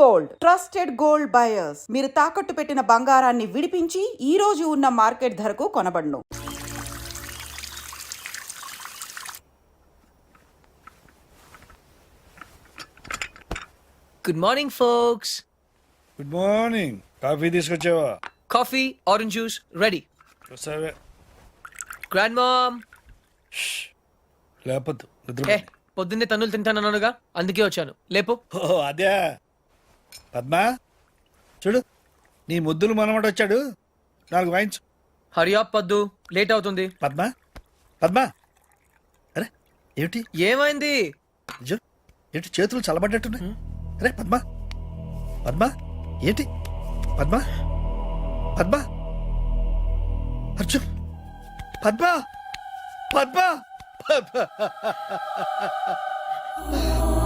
Gold. Trusted gold buyers. మీరు తాకట్టు పెట్టిన బంగారాన్ని విడిపించి ఈ రోజు ఉన్న మార్కెట్ ధరకు కొనబడును. Good morning folks good morning coffee తీసుకొచ్చావా? కాఫీ ఆరెంజ్ జ్యూస్ రెడీ సరే గ్రాండ్ మామ్ లేపద్దు. నిద్ర పొద్దున్నే తన్నులు తింటానన్నానుగా అందుకే వచ్చాను. లేపు. ఓ అదే. పద్మా చూడు నీ ముద్దులు మనమడు వచ్చాడు నాలుగు వాయించు. హరియా పద్దు లేట్ అవుతుంది. పద్మా పద్మా. అరే ఏమిటి? ఏమైంది? అయ్యో, ఏంటి చేతులు చల్లబడ్డట్టున్నాయి? అరే పద్మా. పద్మా ఏంటి? పద్మా పద్మా. అర్జున్ పద్మా పద్మా పద్మా.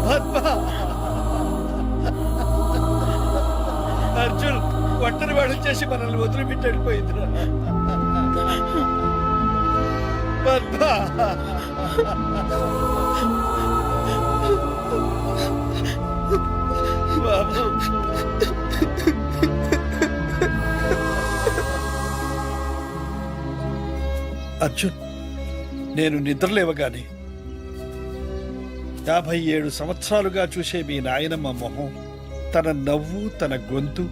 పద్మా. అర్జున్ ఒంటరి వాడు చేసి మనల్ని వదిలిపెట్టి వెళ్ళిపోయిందిరా బాబు. అర్జున్ నేను నిద్రలేవగానే యాభై ఏడు సంవత్సరాలుగా చూసే మీ నాయనమ్మ మొహం తన నవ్వు తన గొంతు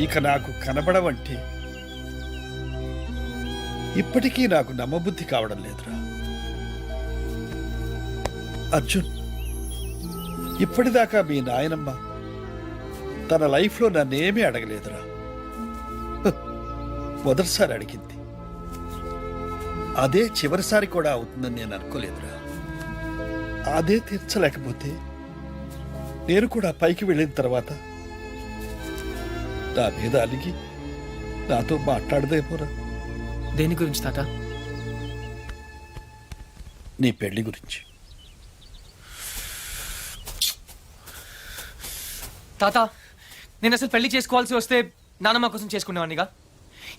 ఇక నాకు కనబడవంటే ఇప్పటికీ నాకు నమ్మబుద్ధి కావడం లేదురా. అర్జున్ ఇప్పటిదాకా మీ నాయనమ్మ తన లైఫ్లో నన్నేమీ అడగలేదురా. మొదటిసారి అడిగింది. అదే చివరిసారి కూడా అవుతుందని నేను అనుకోలేదురా. అదే తీర్చలేకపోతే నేను కూడా పైకి వెళ్ళిన తర్వాత నా మీద అలిగి నాతో మాట్లాడదేమోరా దేని గురించి తాత? నీ పెళ్ళి గురించి. తాత నేను అసలు పెళ్ళి చేసుకోవాల్సి వస్తే నానమ్మ కోసం చేసుకునేవాడినిగా?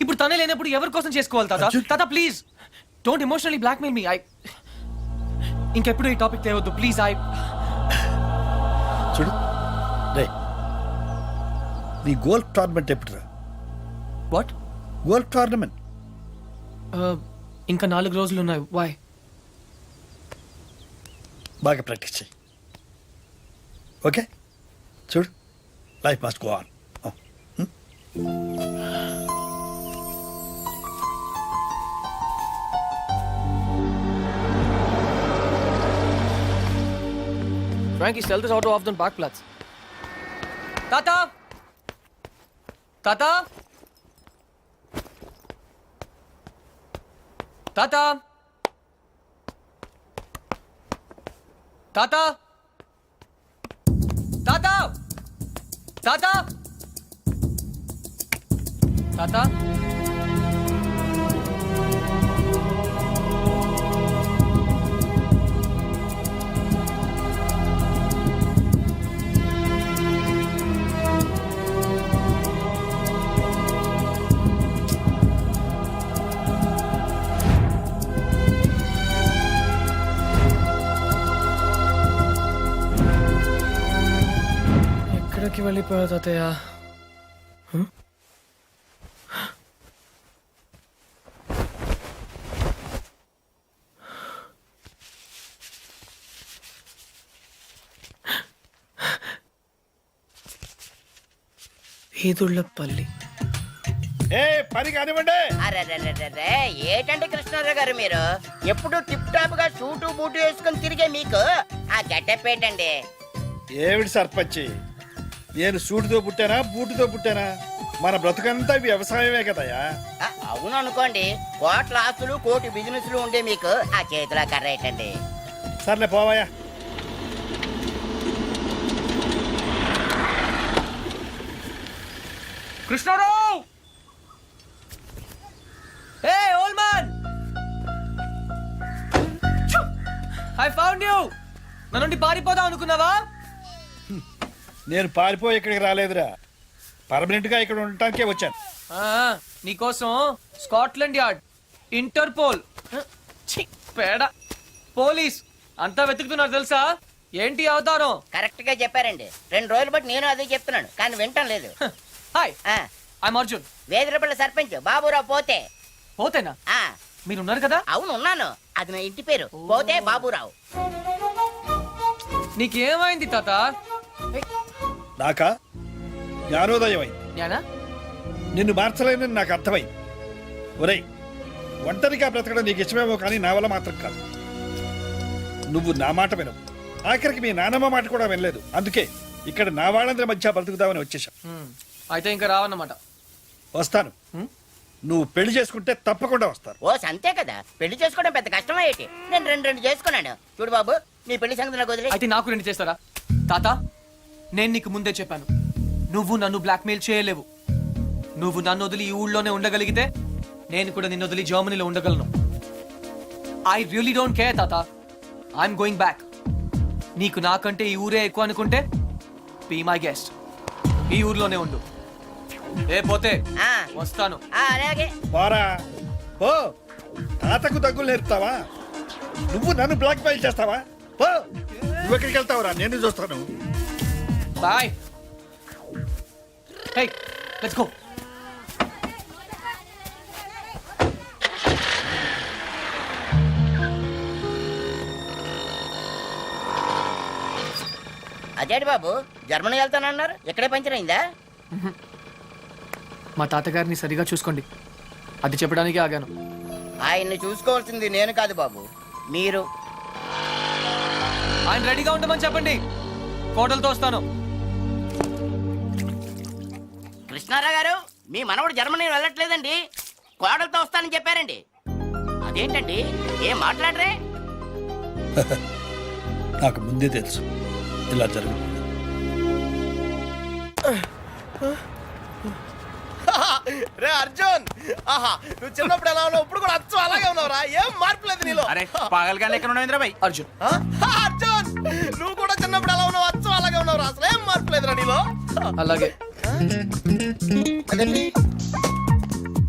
ఇప్పుడు తనే లేనప్పుడు ఎవరి కోసం చేసుకోవాలి తాత? అర్జున్. తాత please don't emotionally blackmail me I ఇంకెప్పుడు ఈ టాపిక్ తేవద్దు. ప్లీజ్ ఐ చూడు. రే నీ గోల్ఫ్ టోర్నమెంట్ ఎప్పుడురా? వాట్? Golf tournament? ఇంకా నాలుగు రోజులు ఉన్నాయి. వాయ్ బాగా ప్రాక్టీస్ చేయి. ఓకే? చూడు. Life must go on Frankie, stell das auto auf den parkplatz. Tata! Tata! Tata! Tata! Tata! Tata! Tata? ఎక్కడికి వెళ్ళిపోయా తాతయ్య ఈదుళ్ళపల్లి ఏ పని కానివ్వండి అరెరెరెరెరె, ఏటండి కృష్ణారావు గారు మీరు? ఎప్పుడు టిప్ టాప్గా సూటు బూటు వేసుకుని తిరిగే మీకు? ఆ గెటప్ ఏంటండి ఏమిటి సర్పంచి? నేను సూటితో పుట్టానా బూటుతో పుట్టానా? మన బ్రతుకంతా వ్యవసాయమే కదయ్యా. ఆ, అవును అనుకోండి కోట్ల ఆస్తులు కోటి బిజినెస్లు ఉండే మీకు ఆ చేతిలో కర్ర ఏంటండి? సర్లే పోవాయా Krishnarao! Hey old man! I found you! నా నుండి పారిపోదాం అనుకున్నావా? నేను పారిపోయి ఇక్కడికి రాలేదురా. పర్మనెంట్గా ఇక్కడ ఉండటానికే వచ్చాను. ఆ, నీకోసం స్కాట్లాండ్ యార్డ్ ఇంటర్పోల్ ఛీ, పేడ పోలీస్ అంతా వెతుకుతున్నారు తెలుసా? ఏంటి అవతారం? కరెక్ట్గా చెప్పారండి. రెండు రోజులు బట్టి నేను అదే చెప్తున్నాను కానీ వింటం లేదు. హాయ్. ఆ, ఐఎమ్ అర్జున్. వేదిరపల్లి సర్పంచ్ బాబురావు పోతే. పోతేనా? ఆ. మీరు ఉన్నారు కదా? అవును ఉన్నాను. అది నా ఇంటి పేరు. పోతే బాబురావు. నీకేమైంది తాత? ఏయ్, నాకా? జ్ఞానోదయం అయింది జ్ఞానా? నిన్ను మార్చలేనని నాకు అర్థమైంది. ఒరేయ్ ఒంటరిగా బ్రతకడం నీకు ఇష్టమేమో కానీ నా వల్ల మాత్రం కాదు. నువ్వు నా మాట వినవు. ఆఖరికి మీ నానమ్మ మాట కూడా వినలేదు. అందుకే ఇక్కడ నా వాళ్ళందరి మధ్య బ్రతుకుదామని వచ్చేసాం అయితే ఇంకా రావన్నమాట. వస్తాను? నువ్వు పెళ్ళి చేసుకుంటే తప్పకుండా వస్తాను. ఓ అంతే కదా. పెళ్ళి చేసుకోవడం పెద్ద కష్టమే ఏంటి? నేను రెండు రెండు చేసుకున్నాను. చూడు బాబు నీ పెళ్ళి సంగతి నాకు వదిలే. అయితే నాకు రెండు చేస్తారా? తాత? నేను నీకు ముందే చెప్పాను. నువ్వు నన్ను బ్లాక్మెయిల్ చేయలేవు. నువ్వు నన్ను వదిలి ఈ ఊళ్ళోనే ఉండగలిగితే నేను కూడా నిన్ను వదిలి జర్మనీలో ఉండగలను. ఐ రియలీ డోంట్ కేర్ తాత. ఐఎమ్ గోయింగ్ బ్యాక్ నీకు నాకంటే ఈ ఊరే ఎక్కువ అనుకుంటే బీ మై గెస్ట్ ఈ ఊర్లోనే ఉండు. ఏ పోతే. ఆ, వస్తాను. ఆ, అలాగే పోరా ఓ తాతకు దగ్గులు నేర్పుతావా నువ్వు నన్ను బ్లాక్ మెయిల్ చేస్తావా? పో. నువ్వు ఎక్కడికి వెళ్తావురా? నేను చూస్తాను. బాయ్ హే లెట్స్ గో అదేంటి బాబు? జర్మనీ వెళ్తానన్నారు. ఇక్కడే పంచర్ అయిందా? మా తాతగారిని సరిగా చూసుకోండి. అది చెప్పడానికి ఆగాను. ఆయన్ని చూసుకోవాల్సింది నేను కాదు బాబు. మీరు. ఆయన రెడీగా ఉండమని చెప్పండి. కోటలతో వస్తాను. కృష్ణారావు గారు మీ మనవడు జర్మనీ వెళ్ళట్లేదండి. కోడలతో వస్తానని చెప్పారండి. అదేంటండి? ఏం మాట్లాడరే? నాకు ముందే తెలుసు. ఇలా జరుగుతుంది. రే అర్జున్! ఆహా నువ్వు చిన్నప్పుడు ఎలా ఉన్నావు? ఇప్పుడు కూడా అచ్చం అలాగే ఉన్నావురా. ఏం మార్పు లేదు నీలో. అరే పాగలగా ఎక్కడ ఉన్నావు భాయ్ అర్జున్. ఆ? హా, అర్జున్! నువ్వు కూడా చిన్నప్పుడు ఎలా ఉన్నావు? అచ్చం అలాగే ఉన్నావురా. అసలు ఏం మార్పు లేదురా నీలో? అలాగే.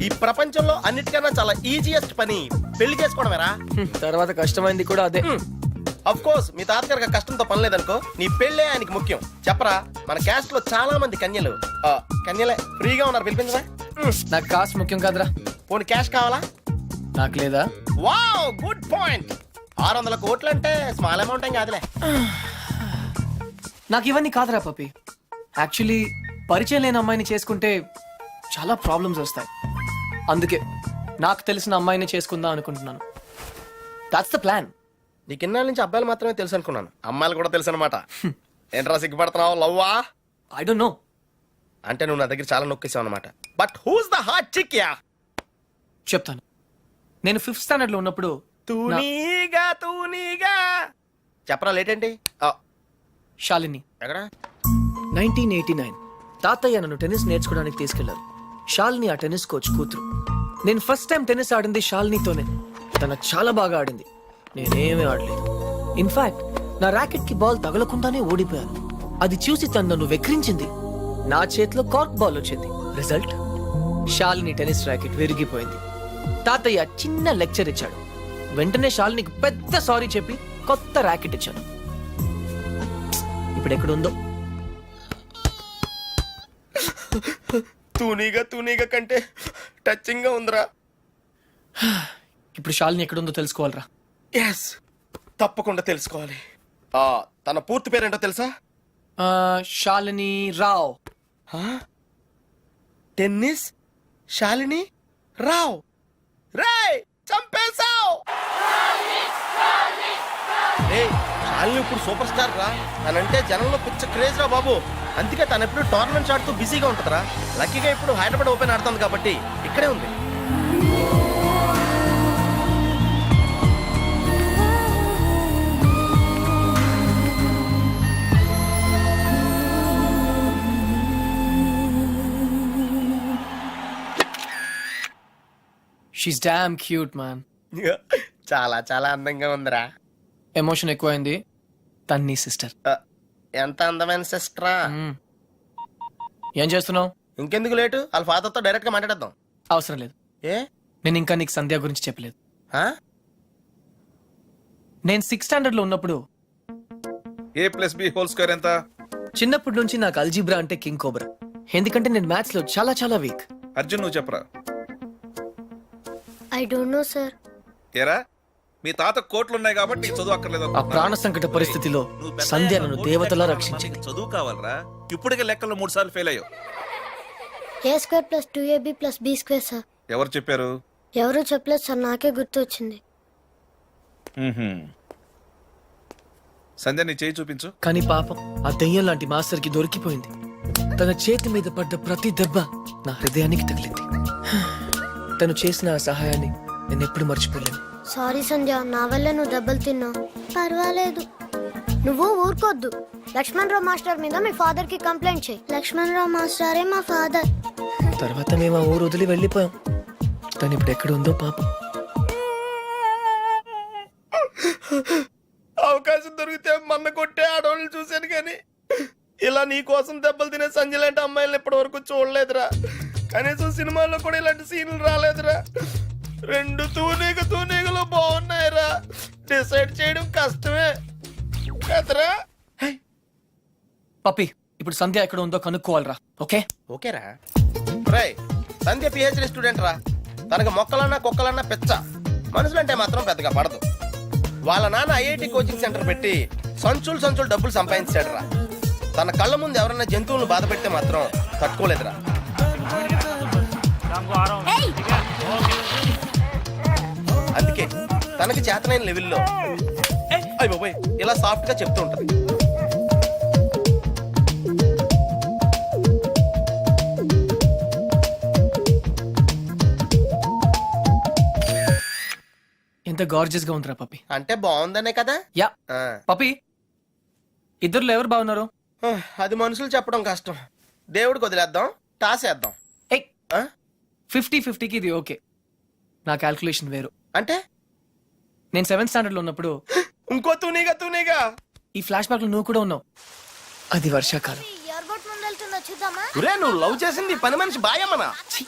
ఈ ప్రపంచంలో అన్నిటికన్నా చాలా ఈజియెస్ట్ పని పెళ్ళి చేసుకోవడమేరా. తర్వాత కష్టమైంది కూడా అదే. అఫ్ కోర్స్ మీ తాతగారికి ఆ కష్టంతో పని లేదనుకో నీ పెళ్ళే ఆయనకి ముఖ్యం. చెప్పరా మన క్యాస్ట్లో చాలా మంది కన్యలు. ఆ, కన్యలే ఫ్రీగా ఉన్నారు పిలిపించరా? నాకు కాస్ట్ ముఖ్యం కాదురా. పోనీ క్యాష్ కావాలా? నాకు లేదా? వావ్ గుడ్ పాయింట్ ఆరు వందల కోట్లు అంటే స్మాల్ అమౌంట్ ఏం కాదులే. నాకు ఇవన్నీ కాదురా పపి. యాక్చువల్లీ పరిచయం లేని అమ్మాయిని చేసుకుంటే చాలా ప్రాబ్లమ్స్ వస్తాయి. అందుకే నాకు తెలిసిన అమ్మాయిని చేసుకుందాం అనుకుంటున్నాను. దాట్స్ ద ప్లాన్ నీకు ఇన్నాళ్ళ నుంచి అబ్బాయిలు మాత్రమే తెలుసు అనుకున్నాను. అమ్మాయిలు కూడా తెలుసు అనమాట ఏంట్రా సిగ్గుపడుతున్నావు లవ్వా? ఐ డోంట్ నో అంటే నువ్వు నా దగ్గర చాలా నొక్కేసావు అనమాట but who's the heart chick ya చెప్తాను. నేను ఫిఫ్త్ స్టాండర్డ్లో ఉన్నప్పుడు తూనీగా తూనీగా. చెప్పరా లేట్ ఏంటి ఆ, శాలిని ఎక్కడ? నైన్టీన్ ఎయిటీ నైన్ తాతయ్య నన్ను టెన్నిస్ నేర్చుకోవడానికి తీసుకెళ్ళారు. షాల్ని ఆ టెన్నిస్ కోచ్ కూతురు. నేను ఫస్ట్ టైం టెన్నిస్ ఆడింది షాల్నీతోనే. తన చాలా బాగా ఆడింది. నేనేమీ ఆడలేదు. ఇన్ఫాక్ట్ నా ర్యాకెట్కి బాల్ తగలకుండానే ఓడిపోయాను. అది చూసి తను నన్ను వెక్రించింది. నా చేతిలో కార్క్ బాల్ వచ్చింది. రిజల్ట్ షాలిని టెన్నిస్ ర్యాకెట్ విరిగిపోయింది. తాతయ్య చిన్న లెక్చర్ ఇచ్చాడు. వెంటనే షాలినికి పెద్ద సారీ చెప్పి కొత్త ర్యాకెట్ ఇచ్చాను ఇప్పుడు ఎక్కడుందో తూనీగా తూనీగా కంటే టచింగ్గా ఉందిరా. ఇప్పుడు షాలిని ఎక్కడుందో తెలుసుకోవాలరా. ఎస్ తప్పకుండా తెలుసుకోవాలి. ఆ తన పూర్తి పేరేంటో తెలుసా? ఆ, శాలిని రావ్. టెన్నిస్ శాలిని రావ్. రేయ్ చంపేశావ్ శాలిని ఇప్పుడు సూపర్ స్టార్ రా. తనంటే జనంలో పిచ్చ క్రేజ్ రా బాబు. అందుకే తను ఎప్పుడు టోర్నమెంట్స్ ఆడుతూ బిజీగా ఉంటుందిరా. లక్కీగా ఇప్పుడు హైదరాబాద్ ఓపెన్ ఆడుతుంది కాబట్టి ఇక్కడే ఉంది. షీస్ డామ్ క్యూట్ మ్యాన్ చాలా చాలా అందంగా ఉందిరా. ఎమోషన్ ఎక్కువైంది. తన్ని సిస్టర్. ఆ, ఎంత అందమైన సిస్టరా? ఏం చేస్తున్నావు? ఇంకెందుకు లేటు? వాళ్ళ ఫాదర్తో డైరెక్ట్గా మాట్లాడేద్దాం. అవసరం లేదు. ఏ? నేను ఇంకా నీకు సంధ్య గురించి చెప్పలేదు. ఆ? నేను సిక్స్త్ స్టాండర్డ్లో ఉన్నప్పుడు A plus B whole square ఎంత? చిన్నప్పటి నుంచి నాకు అల్జీబ్రా అంటే కింగ్ కోబ్రా. ఎందుకంటే నేను మ్యాథ్స్లో చాలా చాలా వీక్ అర్జున్ నువ్వు చెప్పరా? ఐ డోంట్ నో సార్ ఏరా? మీ తాత కోట్లు ఉన్నాయి కాబట్టి నీకు చదువు అక్కర్లేదు ఆ. ప్రాణ సంకట పరిస్థితిలో నువ్వు పెద్ద సంధ్య అయ్యాక నన్ను దేవతలా లెక్కలు రక్షించింది. నీకు చదువు కావాలరా? ఇప్పటికే లెక్కల్లో మూడు సార్లు ఫెయిల్ అయ్యావు. A square plus two AB plus B square sir? ఎవరు చెప్పారు? ఎవరు చెప్పలేదు సార్ నాకే గుర్తు వచ్చింది సంధ్య నీ చేయి చూపించు. కానీ పాపం ఆ దెయ్యం లాంటి మాస్టర్కి దొరికిపోయింది. తన చేతి మీద పడ్డ ప్రతి దెబ్బ నా హృదయానికి తగిలింది. తను చేసిన ఆ సహాయాన్ని నేను ఎప్పుడు మర్చిపోలేను. సారీ సంధ్య నా వల్ల నువ్వు దెబ్బలు తిన్నావు. పర్వాలేదు. నువ్వు ఊరుకోద్దు. లక్ష్మణ్ రావు మాస్టర్ మీద మీ ఫాదర్కి కంప్లైంట్ చేయి. లక్ష్మణ్ రావు మాస్టరే మా ఫాదర్. తర్వాత మేము ఆ ఊరు వదిలి వెళ్ళిపోయాం. తను ఇప్పుడు ఎక్కడ ఉందో పాపం. అవకాశం దొరికితే మన్న కొట్టే ఆడవాళ్ళు చూశాను కానీ ఇలా నీ కోసం దెబ్బలు తినే సంజయ్ లాంటి అమ్మాయిలను ఇప్పటి వరకు చూడలేదురా. కనీసం సినిమాల్లో కూడా ఇలాంటి సీన్లు రాలేదురా. రెండు తూనీగ తూనీగలు బాగున్నాయిరా డిసైడ్ చేయడం కష్టమే. కదరా? పప్పి ఇప్పుడు సంధ్య ఎక్కడ ఉందో కనుక్కోవాలరా ఓకే? ఓకేరా. రై సంధ్య పిహెచ్డి స్టూడెంట్ రా. తనకు మొక్కలన్నా కుక్కలన్నా పెచ్చ. మనుషులంటే మాత్రం పెద్దగా పడదు. వాళ్ళ నాన్న ఐఐటి కోచింగ్ సెంటర్ పెట్టి సంచులు సంచులు డబ్బులు సంపాదించాడు రా తన కళ్ళ ముందు ఎవరైనా జంతువులను బాధ పెడితే మాత్రం తట్టుకోలేదురా. అందుకే తనకి చేతనైన లెవెల్లో. అయ్య బాబోయ్. ఇలా సాఫ్ట్గా చెప్తూ ఉంటది. ఎంత గార్జియస్గా ఉందిరా పప్పి. అంటే బాగుందనే కదా? యా. ఆ. పప్పి ఇద్దరులో ఎవరు బాగున్నారు? అది మనుషులు చెప్పడం కష్టం. దేవుడికి వదిలేద్దాం టాసేద్దాం. ఏయ్. ఆ? ఫిఫ్టీ ఫిఫ్టీకి ఇది ఓకే. నా క్యాల్కులేషన్ వేరు. అంటే? నేను సెవెంత్ స్టాండర్డ్లో ఉన్నప్పుడు ఇంకో తూనీగా తూనీగా. ఈ ఫ్లాష్ బ్యాక్లో నువ్వు కూడా ఉన్నావు. అది వర్షాకాలం. ఎయిర్పోర్ట్ ముందు వెళ్తుందో చూద్దామా? ఒరే నువ్వు లవ్ చేసింది పని మనిషి బాయమ్మనా? ఛీ,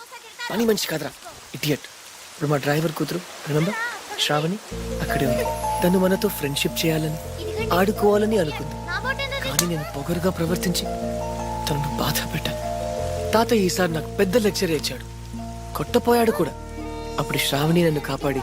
పని మంచి కాదురా. ఇడియట్. ఇప్పుడు మా డ్రైవర్ కూతురు రిమెంబర్ శ్రావణి అక్కడే ఉంది. తను మనతో ఫ్రెండ్షిప్ చేయాలని ఆడుకోవాలని అనుకుంది. నా బోట్ కానీ నేను పొగరుగా ప్రవర్తించి తనను బాధ పెట్టాను. తాత ఈసారి నాకు పెద్ద లెక్చర్ ఇచ్చాడు. కొట్టపోయాడు కూడా. అప్పుడు శ్రావణి నన్ను కాపాడి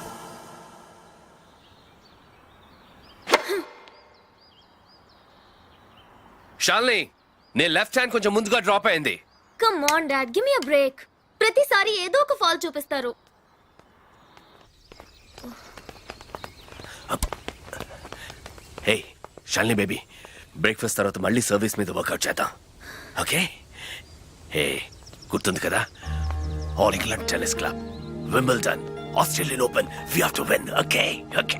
షాల్ని నేను లెఫ్ట్ హ్యాండ్ కొంచెం ముందుగా డ్రాప్ అయింది. Come on dad give me a break ప్రతిసారి ఏదో ఒక ఫాల్ చూపిస్తారు. హే షాల్ని బేబీ బ్రేక్ఫాస్ట్ తర్వాత మళ్ళీ సర్వీస్ మీద వర్కౌట్ చేద్దాం. ఓకే హే గుర్తుంది కదా? All England tennis club Wimbledon Australian open we have to win okay okay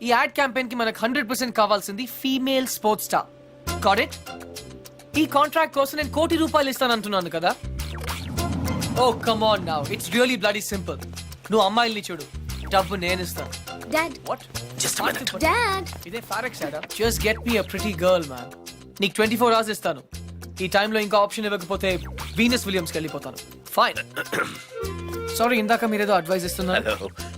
ఈ యాడ్ క్యాంపెయిన్కి మనకు హండ్రెడ్ పర్సెంట్ కావాల్సింది female sports star got it ఈ కాంట్రాక్ట్ కోసం నేను కోటి రూపాయలు ఇస్తాను అంటున్నాను కదా? ఓ come on now it's really bloody simple నువ్వు అమ్మాయిల్ని చూడు. డబ్బు నేను ఇస్తాను డాడ్ వాట్ minute. డాడ్ ఇదే ఫారెక్స్ యాడా just get me a pretty girl man నీకు ట్వంటీ ఫోర్ అవర్స్ ఇస్తాను. ఈ టైంలో ఇంకా ఆప్షన్ ఇవ్వకపోతే వీనస్ విలియమ్స్కి వెళ్ళిపోతాను. ఫైన్ సారీ ఇందాక మీరేదో అడ్వైస్ ఇస్తున్నారు. Hello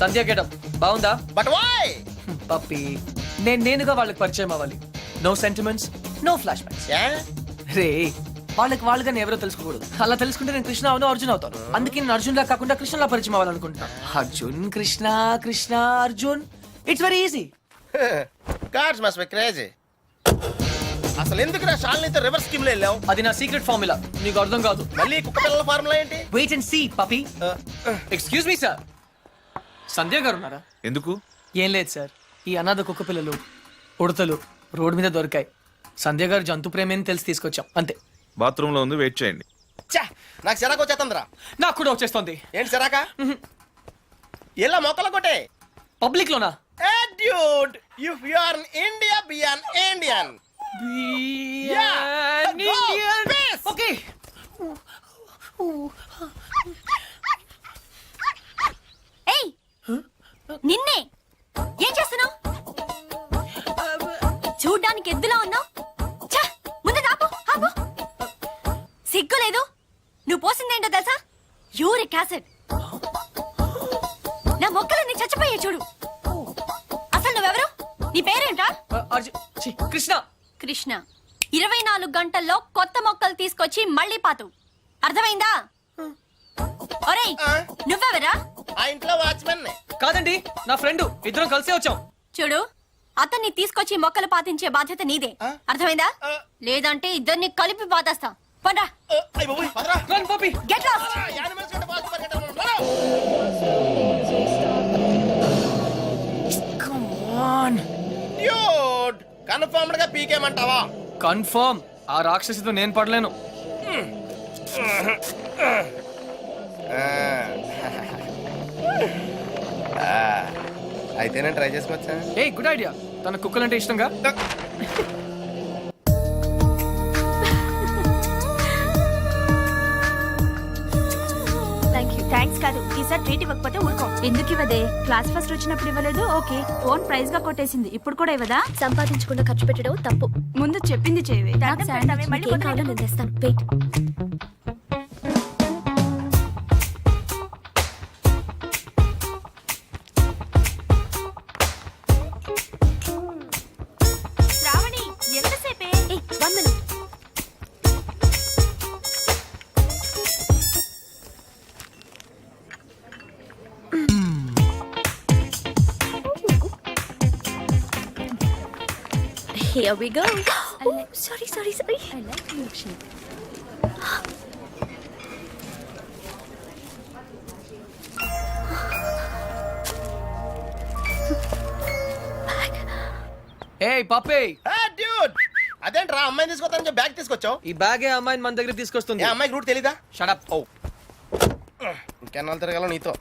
Sandhya getup. బాగుందా? బట్ వై పప్పి నేను నేనుగా వాళ్ళకి పరిచయం అవ్వాలి. No sentiments no flash backs రే వాళ్ళకి వాళ్ళుగా నేను ఎవరో తెలుసుకోకూడదు. అలా తెలుసుకుంటే నేను కృష్ణ అవును అర్జున్ అవుతాను. అందుకే నేను అర్జున్ లా కాకుండా కృష్ణలా పరిచయం అవ్వాలనుకుంటున్నాను Arjun Krishna Krishna Arjun. It's very easy cars must be crazy అసలు ఎందుకు నా షాల్నీతో రివర్స్ స్కీమ్లో వెళ్ళావు? అది నా సీక్రెట్ ఫార్ములా నీకు అర్థం కాదు. మళ్ళీ కుక్క పిల్లల ఫార్ములా ఏంటి? Wait and see puppy excuse me sir Sandhya garu ఉన్నారా? ఎందుకు? ఏం లేదు సార్. ఈ అనాథ కుక్క పిల్లలు ఉడతలు రోడ్డు మీద దొరికాయి. సంధ్య గారు జంతు ప్రేమని తెలిసి తీసుకొచ్చాం. అంతే. బాత్రూమ్లో ఉంది వెయిట్ చేయండి. ఛా, నాకు సిరాకు వచ్చేస్తుందిరా. నాకు కూడా వచ్చేస్తుంది. ఏంటి సిరాక? ఇలా మొక్కలు కొట్టే. పబ్లిక్ లోనా? Hey dude if you are India be an Indian Yeah, go, peace. Okay ఏయ్ నిన్నే ఏం చేస్తున్నావు? చూడ్డానికి ఎద్దులా ఉన్నావు? ముందు ఆపు ఆపు. సిగ్గు లేదు. నువ్వు పోసిందేంటో తెలుసా? Uric acid. నా మొక్కలన్నీ చచ్చిపోయాయి చూడు. అసలు నువ్వెవరు? నీ పేరేంటా కృష్ణ. కృష్ణ. ఇరవై నాలుగు గంటల్లో కొత్త మొక్కలు తీసుకొచ్చి మళ్ళీ పాతు. అర్థమైందా? ఒరేయ్ నువ్వెవరా? ఆ ఇంట్లో వాచ్మెన్ కాదండి నా ఫ్రెండ్ ఇద్దరం కలిసే వచ్చాం. చూడు అతన్ని తీసుకొచ్చి మొక్కలు పాతించే బాధ్యత నీదే. అర్థమైందా? లేదంటే ఇద్దరిని కలిపి పాతేస్తా. పండ్రా run puppy. Get lost on dude కన్ఫర్మ్డ్గా పీకేమంటావా కన్ఫర్మ్ ఆ రాక్షసితో నేను పడలేను. అయితే నేను ట్రై చేసుకోవచ్చా ఏ గుడ్ ఐడియా తన కుక్కలంటే ఇష్టంగా? థ్యాంక్ యూ థ్యాంక్స్ కాదు. ఈసారి ట్రీట్ ఇవ్వకపోతే ఊరుకో. ఎందుకు ఇవ్వదే? క్లాస్ ఫస్ట్ వచ్చినప్పుడు ఇవ్వలేదు? ఓకే. ఫోన్ ప్రైజ్గా కొట్టేసింది. ఇప్పుడు కూడా ఇవ్వదా? సంపాదించకుండా ఖర్చు పెట్టడం తప్పు. ముందు చెప్పింది చేయవే. మళ్ళీ తెస్తాను. Wait Here we go. Oh, sorry, sorry, sorry. I like milkshake. ఏ పప్పే డ్యూడ్ అదేంట్రా అమ్మాయిని తీసుకొస్తానని చెప్పి బ్యాగ్ తీసుకొచ్చావు? ఈ బ్యాగే అమ్మాయిని మన దగ్గర తీసుకొస్తుంది. ఏ అమ్మాయికి రూట్ తెలీదా? షడప్ ఓ. ఇంకెన్నాళ్ళు తిరగాల నీతో.